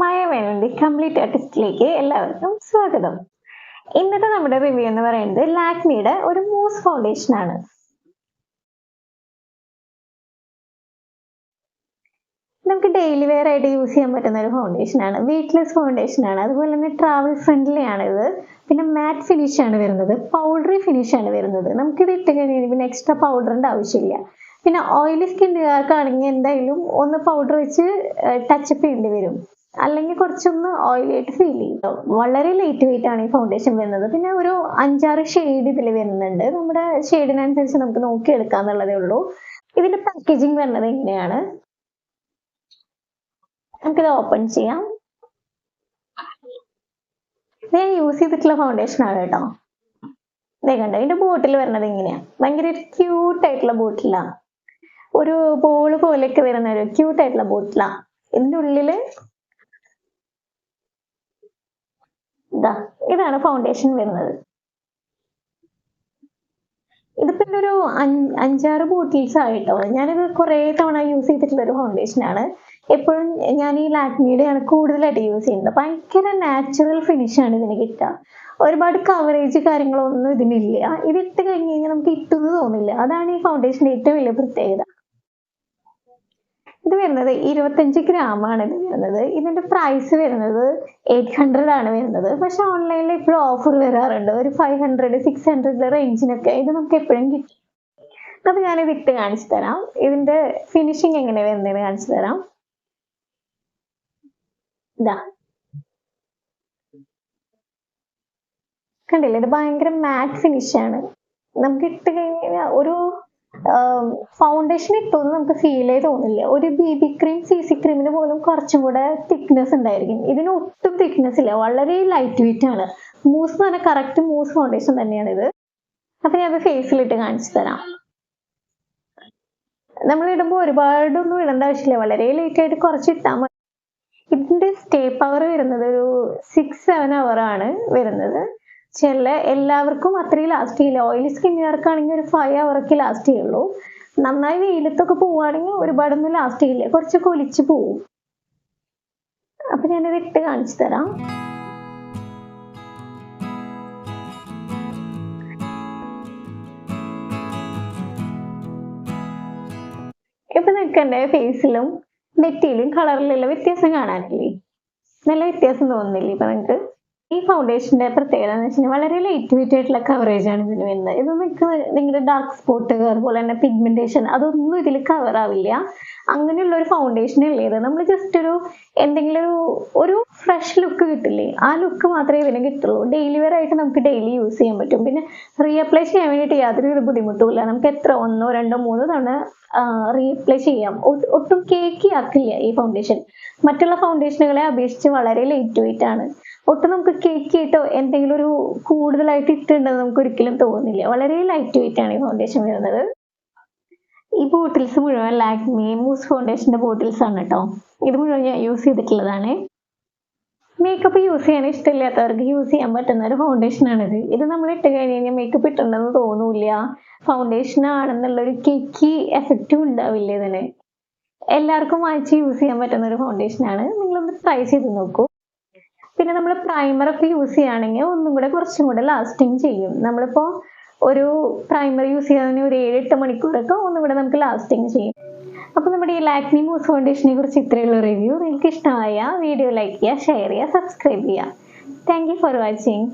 മായവേനന്റെ complete ആർട്ടിസ്റ്റിലേക്ക് എല്ലാവർക്കും സ്വാഗതം. ഇന്നത്തെ നമ്മുടെ റിവ്യൂ എന്ന് പറയുന്നത് ലാക്മിയുടെ ഒരു മൂസ് ഫൗണ്ടേഷൻ ആണ്. നമുക്ക് ഡെയിലി വെയർ ആയിട്ട് യൂസ് ചെയ്യാൻ പറ്റുന്ന ഒരു ഫൗണ്ടേഷൻ ആണ്. വെയ്റ്റ്ലെസ് ഫൗണ്ടേഷൻ ആണ്. അതുപോലെ തന്നെ ട്രാവൽ ഫ്രണ്ട്ലി ആണ് ഇത്. പിന്നെ മാറ്റ് ഫിനിഷ് ആണ് വരുന്നത്. പൗഡറി ഫിനിഷ് ആണ് വരുന്നത്. നമുക്കിത് ഇട്ട് കഴിഞ്ഞാൽ പിന്നെ എക്സ്ട്രാ പൗഡറിന്റെ ആവശ്യമില്ല. പിന്നെ ഓയിലി സ്കിന്നുകാർക്കാണെങ്കിൽ എന്തായാലും ഒന്ന് പൗഡർ വെച്ച് ടച്ചപ്പ് ചെയ്യേണ്ടി വരും. അല്ലെങ്കിൽ കുറച്ചൊന്ന് ഓയിലി ആയിട്ട് ഫീൽ ചെയ്യും. വളരെ ലൈറ്റ് വെയിറ്റ് ആണ് ഈ ഫൗണ്ടേഷൻ വരുന്നത്. പിന്നെ ഒരു അഞ്ചാറ് ഷെയ്ഡ് ഇതിൽ വരുന്നുണ്ട്. നമ്മുടെ ഷെയ്ഡിനനുസരിച്ച് നമുക്ക് നോക്കി എടുക്കാന്നുള്ളതേ ഉള്ളൂ. ഇതിന്റെ പാക്കേജിങ് വരുന്നത് എങ്ങനെയാണ് നമുക്കിത് ഓപ്പൺ ചെയ്യാം. ഞാൻ യൂസ് ചെയ്തിട്ടുള്ള ഫൗണ്ടേഷൻ ആണ് കേട്ടോ. ഇതേ കണ്ടോ ഇതിന്റെ ബോട്ടിൽ വരുന്നത് എങ്ങനെയാ ഭയങ്കര ക്യൂട്ട് ആയിട്ടുള്ള ബോട്ടിലാണ് ഒരു ബോൾ പോലെയൊക്കെ വരുന്ന ഒരു ക്യൂട്ട് ആയിട്ടുള്ള ബോട്ടിലാണ് ഇതിന്റെ ഉള്ളിൽ ഇതാ ഇതാണ് ഫൗണ്ടേഷൻ വരുന്നത്. ഇതിപ്പോ ഒരു അഞ്ചാറ് ബോട്ടിൽസ് ആയിട്ടോ ഞാനിത് കുറെ തവണ യൂസ് ചെയ്തിട്ടുള്ള ഒരു ഫൗണ്ടേഷൻ ആണ്. എപ്പോഴും ഞാൻ ഈ ലാക്മിയുടെ ആണ് കൂടുതലായിട്ട് യൂസ് ചെയ്യുന്നത്. ഭയങ്കര നാച്ചുറൽ ഫിനിഷ് ആണ് ഇതിന് കിട്ടുക. ഒരുപാട് കവറേജ് കാര്യങ്ങളൊന്നും ഇതിനില്ല. ഇതിട്ട് കഴിഞ്ഞ് കഴിഞ്ഞാൽ നമുക്ക് ഇട്ടെന്ന് തോന്നില്ല. അതാണ് ഈ ഫൗണ്ടേഷന്റെ ഏറ്റവും വലിയ പ്രത്യേകത. ഇത് വരുന്നത് ഇരുപത്തഞ്ച് ഗ്രാം ആണ് ഇത് വരുന്നത്. ഇതിന്റെ പ്രൈസ് വരുന്നത് എയ്റ്റ് ഹൺഡ്രഡ് ആണ് വരുന്നത്. പക്ഷെ ഓൺലൈനിൽ ഇപ്പോഴും ഓഫർ വരാറുണ്ട്. ഒരു ഫൈവ് ഹൺഡ്രഡ് സിക്സ് ഹൺഡ്രഡ് റേഞ്ചിനൊക്കെ ഇത് നമുക്ക് എപ്പോഴും കിട്ടും. അപ്പൊ ഞാനിത് ഇട്ട് കാണിച്ചു തരാം. ഇതിന്റെ ഫിനിഷിങ് എങ്ങനെ വരുന്നതെന്ന് കാണിച്ചു തരാം. ഇതാ. കണ്ടില്ലേ? ഇത് ഭയങ്കര മാറ്റ് ഫിനിഷ് ആണ്. നമുക്ക് ഇട്ട് കഴിഞ്ഞാൽ ഒരു ഫൗണ്ടേഷൻ ഇട്ടൊന്നും നമുക്ക് ചെയ്ത് തോന്നില്ല. ഒരു B B cream C C ക്രീമിന് പോലും കുറച്ചും കൂടെ തിക്നെസ് ഉണ്ടായിരിക്കും. ഇതിന് ഒട്ടും തിക്നെസ് ഇല്ല. വളരെ ലൈറ്റ് വെയിറ്റ് ആണ്. മൂസ് എന്ന് പറഞ്ഞാൽ കറക്റ്റ് മൂസ് ഫൗണ്ടേഷൻ തന്നെയാണ് ഇത്. അപ്പൊ ഞാൻ അത് ഫേസിലിട്ട് കാണിച്ചു തരാം. നമ്മൾ ഇടുമ്പോൾ ഒരുപാടൊന്നും ഇടേണ്ട ആവശ്യമില്ല. വളരെ ലൈറ്റ് ആയിട്ട് കുറച്ച് ഇട്ടാൽ മതി. ഇതിന്റെ സ്റ്റേ പവർ വരുന്നത് ഒരു സിക്സ് സെവൻ അവർ ആണ് വരുന്നത്. ചില എല്ലാവർക്കും അത്രയും ലാസ്റ്റ് ചെയ്യില്ല. ഓയിലി സ്കിന്നുകാർക്കാണെങ്കിൽ ഒരു ഫൈവ് അവർക്ക് ലാസ്റ്റ് ചെയ്യുള്ളൂ. നന്നായി വെയിലത്തൊക്കെ പോവുകയാണെങ്കിൽ ഒരുപാടൊന്നും ലാസ്റ്റ് ചെയ്യില്ല. കുറച്ചൊക്കെ ഒലിച്ച് പോവും. അപ്പൊ ഞാനത് ഇട്ട് കാണിച്ചു തരാം. ഇപ്പൊ നിങ്ങൾക്ക് എന്റെ ഫേസിലും നെറ്റിയിലും കളറിലുള്ള വ്യത്യാസം കാണാനില്ലേ? നല്ല വ്യത്യാസം തോന്നുന്നില്ലേ ഇപ്പൊ നിങ്ങൾക്ക് ഫൗണ്ടേഷന്റെ പ്രത്യേകത എന്ന് വെച്ചാൽ വളരെ ലൈറ്റ് ആയിട്ടുള്ള കവറേജ് ആണ് ഇതിന് വരുന്നത്. ഇത് നിങ്ങൾക്ക് നിങ്ങളുടെ ഡാർക്ക് സ്പോട്ട് അതുപോലെ തന്നെ പിഗ്മെന്റേഷൻ അതൊന്നും ഇതിൽ കവർ ആവില്ല. അങ്ങനെയുള്ള ഒരു ഫൗണ്ടേഷൻ അല്ലേ ഇത്? നമ്മൾ ജസ്റ്റ് ഒരു എന്തെങ്കിലും ഒരു ഒരു ഫ്രഷ് ലുക്ക് കിട്ടില്ലേ? ആ ലുക്ക് മാത്രമേ ഇതിന് കിട്ടുള്ളൂ. ഡെയിലി വെയർ ആയിട്ട് നമുക്ക് ഡെയിലി യൂസ് ചെയ്യാൻ പറ്റും. പിന്നെ റീഅപ്ലൈ ചെയ്യാൻ വേണ്ടിയിട്ട് യാതൊരു ബുദ്ധിമുട്ടുമില്ല. നമുക്ക് എത്ര ഒന്നോ രണ്ടോ മൂന്നോ തവണ റീഅപ്ലൈ ചെയ്യാം. ഒട്ടും കേക്കി ആക്കില്ല ഈ ഫൗണ്ടേഷൻ മറ്റുള്ള ഫൗണ്ടേഷനുകളെ അപേക്ഷിച്ച് വളരെ ലൈറ്റ് വെയിറ്റ് ആണ്. ഒട്ടും നമുക്ക് കേക്ക് ആയിട്ടോ എന്തെങ്കിലും ഒരു കൂടുതലായിട്ട് ഇട്ടുണ്ടെന്ന് നമുക്ക് ഒരിക്കലും തോന്നില്ല വളരെ ലൈറ്റ് വെയിറ്റ് ആണ് ഈ ഫൗണ്ടേഷൻ വരുന്നത്. ഈ ബോട്ടിൽസ് മുഴുവൻ ലാക്മി മൂസ് ഫൗണ്ടേഷന്റെ ബോട്ടിൽസ് ആണ് കേട്ടോ ഇത് മുഴുവൻ ഞാൻ യൂസ് ചെയ്തിട്ടുള്ളതാണ്. മേക്കപ്പ് യൂസ് ചെയ്യാൻ ഇഷ്ടമില്ലാത്തവർക്ക് യൂസ് ചെയ്യാൻ പറ്റുന്ന ഒരു ഫൗണ്ടേഷൻ ആണിത്. ഇത് നമ്മൾ ഇട്ട് കഴിഞ്ഞ് കഴിഞ്ഞാൽ മേക്കപ്പ് ഇട്ടുണ്ടെന്ന് തോന്നൂല ഫൗണ്ടേഷൻ ആണെന്നുള്ള ഒരു കേക്കി എഫക്റ്റും ഉണ്ടാവില്ല ഇതിന്. എല്ലാവർക്കും വാങ്ങിച്ച് യൂസ് ചെയ്യാൻ പറ്റുന്ന ഒരു ഫൗണ്ടേഷൻ ആണ്. നിങ്ങളൊന്ന് ട്രൈ ചെയ്ത് നോക്കൂ. പിന്നെ നമ്മൾ പ്രൈമർ ഒക്കെ യൂസ് ചെയ്യുകയാണെങ്കിൽ ഒന്നും കൂടെ കുറച്ചും കൂടെ ലാസ്റ്റിങ് ചെയ്യും. നമ്മളിപ്പോ ഒരു പ്രൈമർ യൂസ് ചെയ്യാൻ ഒരു ഏഴ് എട്ട് മണിക്കൂറൊക്കെ ഒന്നും കൂടെ നമുക്ക് ലാസ്റ്റിങ് ചെയ്യും. അപ്പോൾ നമ്മുടെ ഈ ലാക്മി മൂസ് ഫൗണ്ടേഷനെ കുറിച്ച് ഇത്രയുള്ള റിവ്യൂ നിങ്ങൾക്ക് ഇഷ്ടമായ വീഡിയോ ലൈക്ക് ചെയ്യുക ഷെയർ ചെയ്യുക സബ്സ്ക്രൈബ് ചെയ്യുക. Thank you for watching